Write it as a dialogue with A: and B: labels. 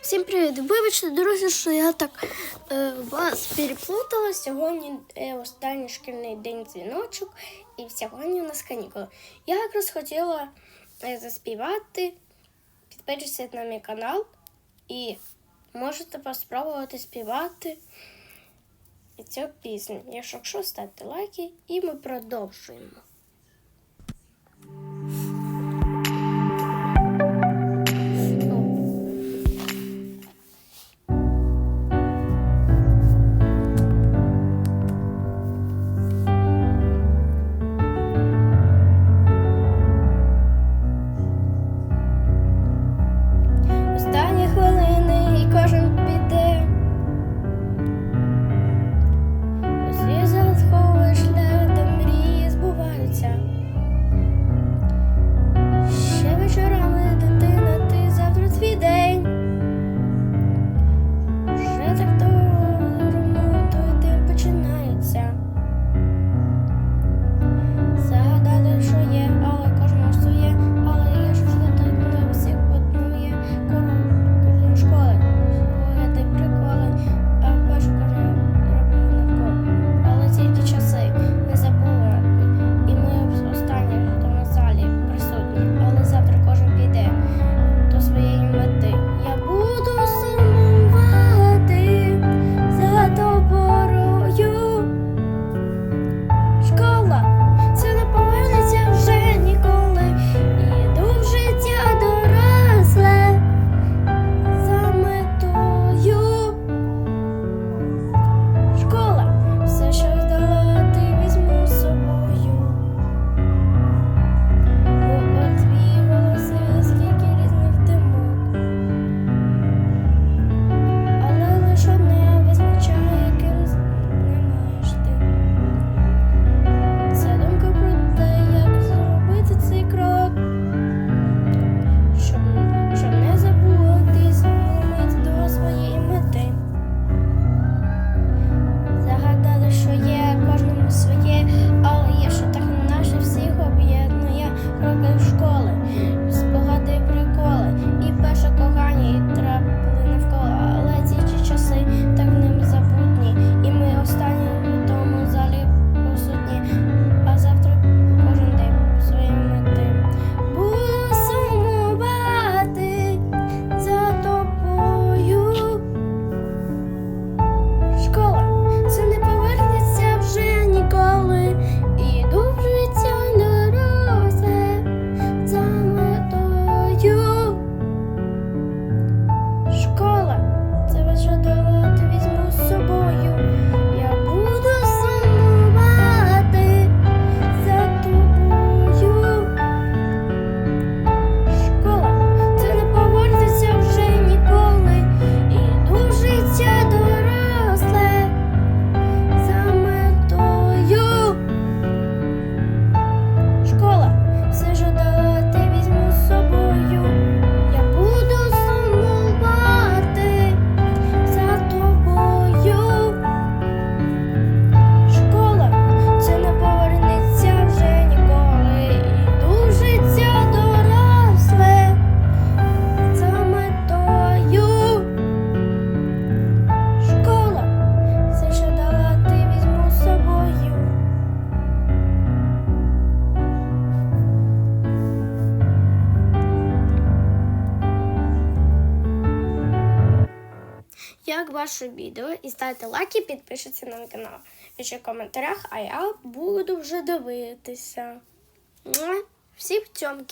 A: Всім привіт! Вибачте, друзі, що я так е, вас переплутала. Сьогодні е, останній шкільний день дзвіночок, і сьогодні у нас канікули. Я якраз хотіла е, заспівати. Підпишіться на мій канал і можете поспробувати співати цю пісню. Якщо що, ставте лайки і ми продовжуємо. Szkoda. як ваше відео і ставте лайк і підпишіться на мій канал. Пишіть в коментарях, а я буду вже дивитися. Всі в цьомки.